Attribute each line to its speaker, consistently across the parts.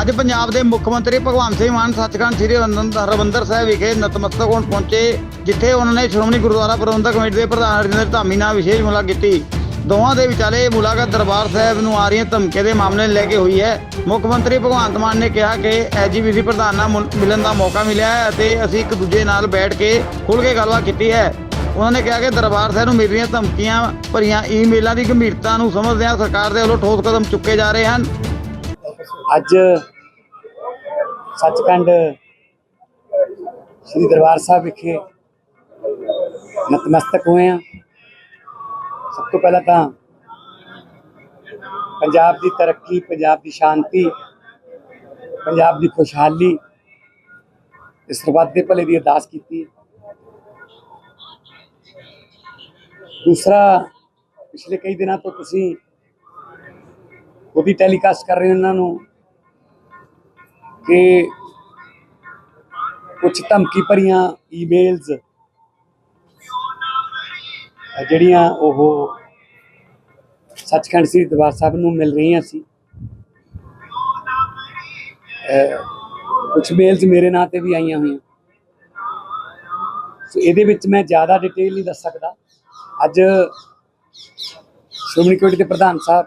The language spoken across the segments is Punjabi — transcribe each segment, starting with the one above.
Speaker 1: ਅੱਜ ਪੰਜਾਬ ਦੇ ਮੁੱਖ ਮੰਤਰੀ ਭਗਵੰਤ ਸਿੰਘ ਮਾਨ ਸੱਚਖੰਡ ਸ੍ਰੀ ਹਰਿਮੰਦਰ ਸਾਹਿਬ ਵਿਖੇ ਨਤਮਸਤਕ ਹੋਣ ਪਹੁੰਚੇ, ਜਿੱਥੇ ਉਹਨਾਂ ਨੇ ਸ਼੍ਰੋਮਣੀ ਗੁਰਦੁਆਰਾ ਪ੍ਰਬੰਧਕ ਕਮੇਟੀ ਦੇ ਪ੍ਰਧਾਨ ਰਜਿੰਦਰ ਧਾਮੀ ਨਾਲ ਵਿਸ਼ੇਸ਼ ਮੁਲਾਕਾਤ ਕੀਤੀ। ਦੋਵਾਂ ਦੇ ਵਿਚਾਲੇ ਮੁਲਾਕਾਤ ਦਰਬਾਰ ਸਾਹਿਬ ਨੂੰ ਆ ਰਹੀਆਂ ਧਮਕੀਆਂ ਦੇ ਮਾਮਲੇ ਨੂੰ ਲੈ ਕੇ ਹੋਈ ਹੈ। ਮੁੱਖ ਮੰਤਰੀ ਭਗਵੰਤ ਮਾਨ ਨੇ ਕਿਹਾ ਕਿ ਐਜੀਪੀਸੀ ਪ੍ਰਧਾਨ ਨਾਲ ਮਿਲਣ ਦਾ ਮੌਕਾ ਮਿਲਿਆ ਹੈ ਅਤੇ ਅਸੀਂ ਇੱਕ ਦੂਜੇ ਨਾਲ ਬੈਠ ਕੇ ਖੁੱਲ੍ਹ ਕੇ ਗੱਲਬਾਤ ਕੀਤੀ ਹੈ। ਉਹਨਾਂ ਨੇ ਕਿਹਾ ਕਿ ਦਰਬਾਰ ਸਾਹਿਬ ਨੂੰ ਮਿਲ ਰਹੀਆਂ ਧਮਕੀਆਂ ਭਰੀਆਂ ਈਮੇਲਾਂ ਦੀ ਗੰਭੀਰਤਾ ਨੂੰ ਸਮਝਦਿਆਂ ਸਰਕਾਰ ਦੇ ਵੱਲੋਂ ਠੋਸ ਕਦਮ ਚੁੱਕੇ ਜਾ ਰਹੇ ਹਨ।
Speaker 2: ਅੱਜ ਸੱਚਖੰਡ ਸ੍ਰੀ ਦਰਬਾਰ ਸਾਹਿਬ ਵਿਖੇ ਨਤਮਸਤਕ ਹੋਏ ਆ ਸਭ ਤੋਂ ਪਹਿਲਾਂ ਤਾਂ ਪੰਜਾਬ ਦੀ ਤਰੱਕੀ, ਪੰਜਾਬ ਦੀ ਸ਼ਾਂਤੀ, ਪੰਜਾਬ ਦੀ ਖੁਸ਼ਹਾਲੀ ਇਸ ਸਰਬੱਤ ਦੇ ਭਲੇ ਦੀ ਅਰਦਾਸ ਕੀਤੀ ਹੈ। ਦੂਸਰਾ, ਪਿਛਲੇ ਕਈ ਦਿਨਾਂ ਤੋਂ ਤੁਸੀਂ ਉਹ ਵੀ ਟੈਲੀਕਾਸਟ ਕਰ ਰਹੇ ਉਹਨਾਂ ਨੂੰ ਕਿ ਕੁਝ ਧਮਕੀ ਭਰੀਆਂ ਈਮੇਲਸ ਜਿਹੜੀਆਂ ਉਹ ਸੱਚਖੰਡ ਸ੍ਰੀ ਦਰਬਾਰ ਸਾਹਿਬ ਨੂੰ ਮਿਲ ਰਹੀਆਂ ਸੀ। ਕੁਝ ਮੇਲਸ ਮੇਰੇ ਨਾਂ ਤੇ ਵੀ ਆਈਆਂ ਹੋਈਆਂ। ਸੋ ਇਹਦੇ ਵਿੱਚ ਮੈਂ ਜ਼ਿਆਦਾ ਡਿਟੇਲ ਨਹੀਂ ਦੱਸ ਸਕਦਾ। ਅੱਜ ਸ਼੍ਰੋਮਣੀ ਕਮੇਟੀ ਦੇ ਪ੍ਰਧਾਨ ਸਾਹਿਬ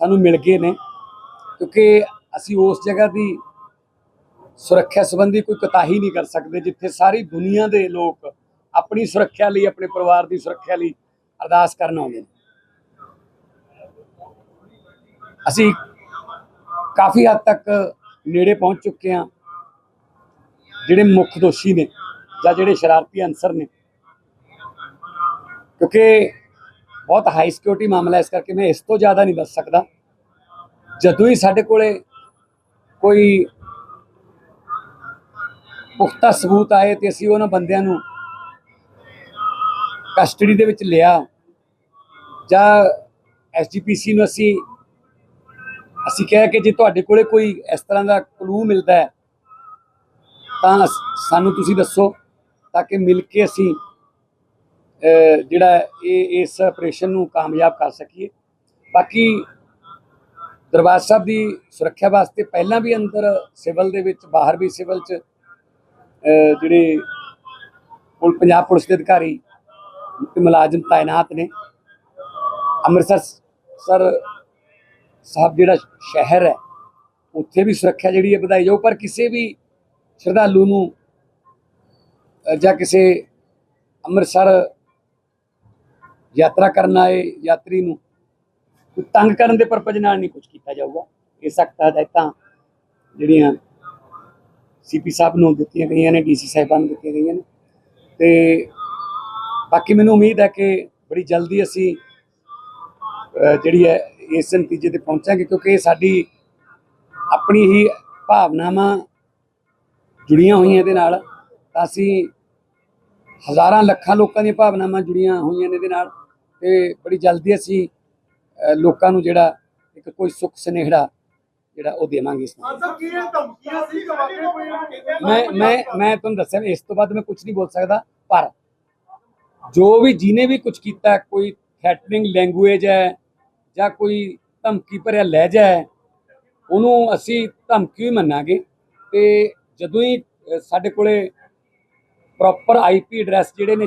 Speaker 2: ਸਾਨੂੰ ਮਿਲ ਗਏ ਨੇ, ਕਿਉਂਕਿ ਅਸੀਂ ਉਸ ਜਗ੍ਹਾ ਦੀ ਸੁਰੱਖਿਆ ਸੰਬੰਧੀ ਕੋਈ ਕਤਾਹੀ ਨਹੀਂ ਕਰ ਸਕਦੇ, ਜਿੱਥੇ ਸਾਰੀ ਦੁਨੀਆ ਦੇ ਲੋਕ ਆਪਣੀ ਸੁਰੱਖਿਆ ਲਈ, ਆਪਣੇ ਪਰਿਵਾਰ ਦੀ ਸੁਰੱਖਿਆ ਲਈ ਅਰਦਾਸ ਕਰਨ ਆਉਂਦੇ ਨੇ। ਅਸੀਂ ਕਾਫੀ ਹੱਦ ਤੱਕ ਨੇੜੇ ਪਹੁੰਚ ਚੁੱਕੇ ਹਾਂ, ਜਿਹੜੇ ਮੁੱਖ ਦੋਸ਼ੀ ਨੇ ਜਾਂ ਜਿਹੜੇ ਸ਼ਰਾਰਤੀ ਅਨਸਰ ਨੇ, ਕਿਉਂਕਿ ਬਹੁਤ ਹਾਈ ਸਿਕਿਉਰਿਟੀ ਮਾਮਲਾ ਇਸ ਕਰਕੇ ਮੈਂ ਇਸ ਤੋਂ ਜ਼ਿਆਦਾ ਨਹੀਂ ਦੱਸ ਸਕਦਾ। ਜਦੋਂ ਹੀ ਸਾਡੇ ਕੋਲੇ ਕੋਈ ਪੁਖਤਾ ਸਬੂਤ ਆਏ ਤੇ ਅਸੀਂ ਉਹਨਾਂ ਬੰਦਿਆਂ ਨੂੰ ਕਸਟਡੀ ਦੇ ਵਿੱਚ ਲਿਆ ਜਾਂ ਐਸਜੀਪੀਸੀ ਨੂੰ ਅਸੀਂ ਅਸੀਂ ਕਿਹਾ ਕਿ ਜੇ ਤੁਹਾਡੇ ਕੋਲੇ ਕੋਈ ਇਸ ਤਰ੍ਹਾਂ ਦਾ ਕਲੂ ਮਿਲਦਾ ਹੈ, ਤਾਂ ਸਾਨੂੰ ਤੁਸੀਂ ਦੱਸੋ ਤਾਂ ਕਿ ਮਿਲ ਕੇ ਅਸੀਂ ਜਿਹੜਾ ਇਹ ਇਸ ਆਪਰੇਸ਼ਨ ਨੂੰ ਕਾਮਯਾਬ ਕਰ ਸਕੀਏ। ਬਾਕੀ ਦਰਬਾਰ ਸਾਹਿਬ ਦੀ ਸੁਰੱਖਿਆ ਵਾਸਤੇ ਪਹਿਲਾਂ ਵੀ ਅੰਦਰ ਸਿਵਲ ਦੇ ਵਿੱਚ, ਬਾਹਰ ਵੀ ਸਿਵਲ 'ਚ ਜਿਹੜੇ ਪੁਲ, ਪੰਜਾਬ ਪੁਲਿਸ ਦੇ ਅਧਿਕਾਰੀ ਤੇ ਮੁਲਾਜ਼ਮ ਤਾਇਨਾਤ ਨੇ। ਅੰਮ੍ਰਿਤਸਰ ਸਰ ਸਾਹਿਬ ਜਿਹੜਾ ਸ਼ਹਿਰ ਹੈ, ਉੱਥੇ ਵੀ ਸੁਰੱਖਿਆ ਜਿਹੜੀ ਹੈ ਵਧਾਈ ਜਾਊ, ਪਰ ਕਿਸੇ ਵੀ ਸ਼ਰਧਾਲੂ ਨੂੰ ਜਾਂ ਕਿਸੇ ਅੰਮ੍ਰਿਤਸਰ ਯਾਤਰਾ ਕਰਨ ਆਏ ਯਾਤਰੀ ਨੂੰ। ਕੋਈ ਤੰਗ ਕਰਨ ਦੇ ਪਰਪਸ ਨਾਲ ਨਹੀਂ ਕੁਝ ਕੀਤਾ ਜਾਊਗਾ। ਇਹ ਸਖਤ ਹਦਾਇਤਾਂ ਜਿਹੜੀਆਂ ਸੀਪੀ ਸਾਹਿਬ ਨੂੰ ਦਿੱਤੀਆਂ ਗਈਆਂ ਨੇ ਡੀਸੀ ਸਾਹਿਬਾਨ ਨੂੰ ਦਿੱਤੀਆਂ ਗਈਆਂ ਨੇ। ਤੇ ਬਾਕੀ ਮੈਨੂੰ ਉਮੀਦ ਹੈ ਕਿ ਬੜੀ ਜਲਦੀ ਅਸੀਂ ਜਿਹੜੀ ਹੈ, ਇਸ ਨਤੀਜੇ ਤੇ ਪਹੁੰਚਾਂਗੇ, ਕਿਉਂਕਿ ਇਹ ਸਾਡੀ ਆਪਣੀ ਹੀ ਭਾਵਨਾਵਾਂ ਜੁੜੀਆਂ ਹੋਈਆਂ ਇਹਦੇ ਨਾਲ। ਤਾਂ ਅਸੀਂ ਹਜ਼ਾਰਾਂ ਲੱਖਾਂ ਲੋਕਾਂ ਦੀਆਂ ਭਾਵਨਾਵਾਂ ਜੁੜੀਆਂ ਹੋਈਆਂ ਨੇ ਇਹਦੇ ਨਾਲ। ਤੇ ਬੜੀ ਜਲਦੀ ਅਸੀਂ ਲੋਕਾਂ ਨੂੰ ਜਿਹੜਾ ਇੱਕ ਕੋਈ ਸੁੱਖ ਸੁਨੇਹੜਾ ਜਿਹੜਾ ਉਹ ਦੇਵਾਂਗੇ ਇਸ ਮੈਂ ਮੈਂ ਮੈਂ ਤੁਹਾਨੂੰ ਦੱਸਿਆ ਇਸ ਤੋਂ ਬਾਅਦ ਮੈਂ ਕੁਝ ਨਹੀਂ ਬੋਲ ਸਕਦਾ ਪਰ ਜੋ ਵੀ ਜਿਹਨੇ ਵੀ ਕੁਝ ਕੀਤਾ ਕੋਈ ਥ੍ਰੈਟਨਿੰਗ ਲੈਂਗੁਏਜ ਹੈ ਜਾਂ ਕੋਈ ਧਮਕੀ ਭਰਿਆ ਲਹਿਜਾ ਹੈ ਉਹਨੂੰ ਅਸੀਂ ਧਮਕੀ ਹੀ ਮੰਨਾਂਗੇ ਤੇ ਜਦੋਂ ਹੀ ਸਾਡੇ ਕੋਲੇ ਪ੍ਰੋਪਰ ਆਈਪੀ ਐਡਰੈਸ ਜਿਹੜੇ ਨੇ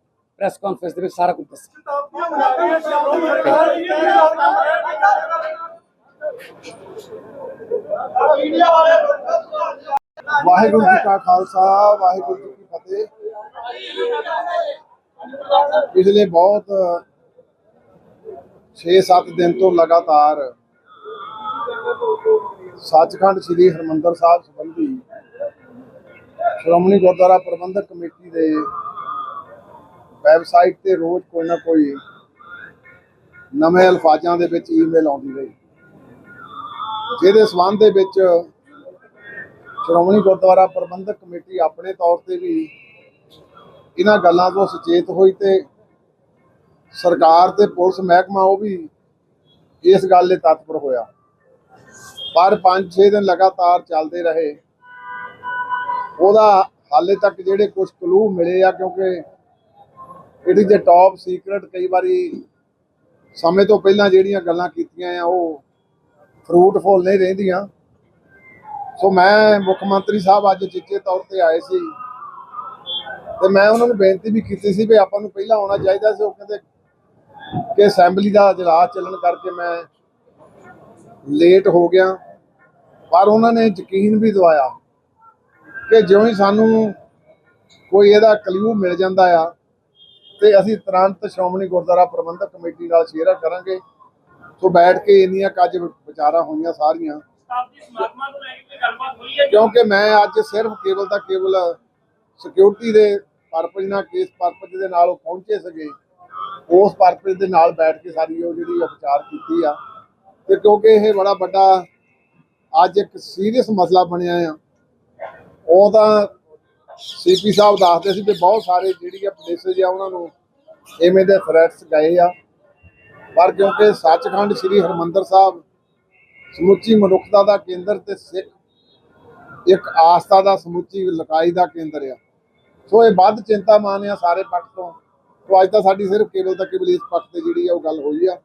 Speaker 2: ਪ੍ਰੈਸ ਕਾਨਫਰੰਸ ਦੇ ਵਿੱਚ ਸਾਰਾ ਕੁਝ ਦੱਸਾਂਗੇ
Speaker 3: ਵਾਹਿਗੁਰੂ ਜੀ ਕਾ ਖਾਲਸਾ, ਵਾਹਿਗੁਰੂ ਜੀ ਕੀ ਫਤਿਹ। ਪਿਛਲੇ ਬਹੁਤ 6-7 ਦਿਨ ਤੋਂ ਲਗਾਤਾਰ ਸੱਚਖੰਡ ਸ੍ਰੀ ਹਰਮੰਦਰ ਸਾਹਿਬ ਸੰਬੰਧੀ ਸ਼੍ਰੋਮਣੀ ਗੁਰਦੁਆਰਾ ਪ੍ਰਬੰਧਕ ਕਮੇਟੀ ਦੇ ਵੈਬਸਾਈਟ ਤੇ ਰੋਜ਼ ਕੋਈ ਨਾ ਕੋਈ ਨਵੇਂ ਅਲਫਾਜ਼ਾਂ ਦੇ ਵਿੱਚ ਈਮੇਲ ਆਉਂਦੀ ਰਹੀ। ਜਿਹਦੇ ਸਬੰਧ ਦੇ ਵਿੱਚ ਸ਼੍ਰੋਮਣੀ ਗੁਰਦੁਆਰਾ ਪ੍ਰਬੰਧਕ ਕਮੇਟੀ ਆਪਣੇ ਤੌਰ ਤੇ ਵੀ ਇਹਨਾਂ ਗੱਲਾਂ ਤੋਂ ਸੁਚੇਤ ਹੋਈ ਤੇ ਸਰਕਾਰ ਤੇ ਪੁਲਿਸ ਮਹਿਕਮਾ ਉਹ ਵੀ ਇਸ ਗੱਲ ਲਈ ਤਤਪਰ ਹੋਇਆ। ਪਰ 5-6 ਦਿਨ ਲਗਾਤਾਰ ਚੱਲਦੇ ਰਹੇ। ਉਹਦਾ ਹਾਲੇ ਤੱਕ ਜਿਹੜੇ ਕੁਝ ਕਲੂ ਮਿਲੇ ਆ ਕਿਉਂਕਿ it is a top secret ਕਈ ਵਾਰੀ ਸਮੇਂ ਤੋਂ ਪਹਿਲਾਂ ਜਿਹੜੀਆਂ ਗੱਲਾਂ ਕੀਤੀਆਂ ਆ, ਉਹ ਫਰੂਟਫੁਲ ਨਹੀਂ ਰਹਿੰਦੀਆਂ। ਸੋ ਮੈਂ ਮੁੱਖ ਮੰਤਰੀ ਸਾਹਿਬ ਅੱਜ ਚਿੱਚੇ ਤੌਰ ਤੇ ਆਏ ਸੀ। ਤੇ ਮੈਂ ਉਹਨਾਂ ਨੂੰ ਬੇਨਤੀ ਵੀ ਕੀਤੀ ਸੀ ਵੀ ਆਪਾਂ ਨੂੰ ਪਹਿਲਾਂ ਆਉਣਾ ਚਾਹੀਦਾ ਸੀ, ਉਹ ਕਹਿੰਦੇ ਕਿ ਅਸੈਂਬਲੀ ਦਾ ਇਜਲਾਸ ਚੱਲਣ ਕਰਕੇ ਮੈਂ ਲੇਟ ਹੋ ਗਿਆ। ਪਰ ਉਹਨਾਂ ਨੇ ਯਕੀਨ ਵੀ ਦਵਾਇਆ ਕਿ ਜਿਉਂ ਹੀ ਸਾਨੂੰ ਕੋਈ ਇਹਦਾ ਕਲਿਊ ਮਿਲ ਜਾਂਦਾ ਆ ਤੇ ਅਸੀਂ ਤੁਰੰਤ ਸ਼੍ਰੋਮਣੀ ਗੁਰਦੁਆਰਾ ਪ੍ਰਬੰਧਕ ਕਮੇਟੀ ਨਾਲ ਸ਼ੇਅਰ ਕਰਾਂਗੇ। ਸੋ ਬੈਠ ਕੇ ਇੰਨੀਆਂ ਕੱਜ ਵਿਚਾਰਾਂ ਹੋਈਆਂ ਸਾਰੀਆਂ। ਕਿਉਂਕਿ ਮੈਂ ਅੱਜ ਸਿਰਫ ਕੇਵਲ ਤਾਂ ਕੇਵਲ ਸਿਕਿਉਰਿਟੀ ਦੇ ਪਰਪਸ ਨਾਲ ਕੇਸ ਪਰਪਸ ਦੇ ਨਾਲ ਉਹ ਪਹੁੰਚੇ ਸਕੇ ਉਸ ਪਰਪਸ ਦੇ ਨਾਲ ਬੈਠ ਕੇ ਸਾਰੀ ਉਹ ਜਿਹੜੀ ਉਹ ਵਿਚਾਰ ਕੀਤੀ ਆ। ਤੇ ਕਿਉਂਕਿ ਇਹ ਬੜਾ ਵੱਡਾ ਅੱਜ ਇੱਕ ਸੀਰੀਅਸ ਮਸਲਾ ਬਣਿਆ ਆ। ਉਹ ਤਾਂ ਸੀਪੀ ਸਾਹਿਬ ਦੱਸਦੇ ਸੀ ਕਿ ਬਹੁਤ ਸਾਰੇ ਜਿਹੜੀ ਆ ਪਲੇਸਿਸ ਆ ਉਹਨਾਂ ਨੂੰ ਐਵੇਂ ਦੇ ਥ੍ਰੈਟਸ ਗਏ ਆ। ਪਰ ਕਿਉਂਕਿ ਸੱਚਖੰਡ ਸ੍ਰੀ ਹਰਮੰਦਰ ਸਾਹਿਬ ਸਮੁੱਚੀ ਮਨੁੱਖਤਾ ਦਾ ਕੇਂਦਰ ਤੇ ਸਿੱਖ ਇੱਕ ਆਸਥਾ ਦਾ, ਸਮੁੱਚੀ ਲਕਾਈ ਦਾ ਕੇਂਦਰ ਆ। ਸੋ ਇਹ ਵੱਧ ਚਿੰਤਾਮਾਨ ਆ ਸਾਰੇ ਪੱਖ ਤੋਂ। ਸੋ ਅੱਜ ਤਾਂ ਸਾਡੀ ਸਿਰਫ ਕੇਵਲ ਤਾਂ ਕੇਵਲ ਇਸ ਪੱਖ ਤੇ ਜਿਹੜੀ ਆ ਉਹ ਗੱਲ ਹੋਈ ਆ।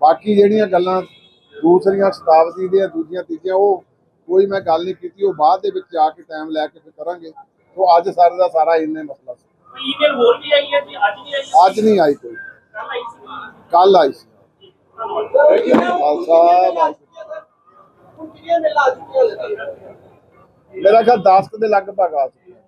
Speaker 3: ਬਾਕੀ ਜਿਹੜੀਆਂ ਗੱਲਾਂ ਦੂਸਰੀਆਂ ਸ਼ਤਾਬਦੀ ਦੀਆਂ, ਦੂਜੀਆਂ, ਤੀਜੀਆਂ, ਉਹ ਕੋਈ ਮੈਂ ਗੱਲ ਨਹੀਂ ਕੀਤੀ, ਉਹ ਬਾਅਦ ਦੇ ਵਿੱਚ ਜਾ ਕੇ ਟਾਈਮ ਲੈ ਕੇ ਫਿਰ ਕਰਾਂਗੇ। ਸੋ ਅੱਜ ਸਾਰੇ ਦਾ ਸਾਰਾ ਇੰਨੇ ਮਸਲਾ ਸੀ
Speaker 4: ਕੋਈ ਈਮੇਲ ਹੋਰ ਵੀ ਆਈ ਹੈ ਜੀ ਅੱਜ ਵੀ ਆਈ ਹੈ
Speaker 3: ਅੱਜ ਨਹੀਂ ਆਈ ਕੋਈ
Speaker 4: ਕੱਲ ਆਈ ਸੀ
Speaker 3: ਕੱਲ ਆਈ ਸੀ
Speaker 4: ਧੰਨਵਾਦ
Speaker 3: ਖਾਲਸਾ ਵਾਹਿਗੁਰੂ ਮੇਰਾ ਖਿਆਲ 10 ਕੁ ਦੇ ਲਗਭਗ ਆ ਚੁੱਕੀ ਹੈ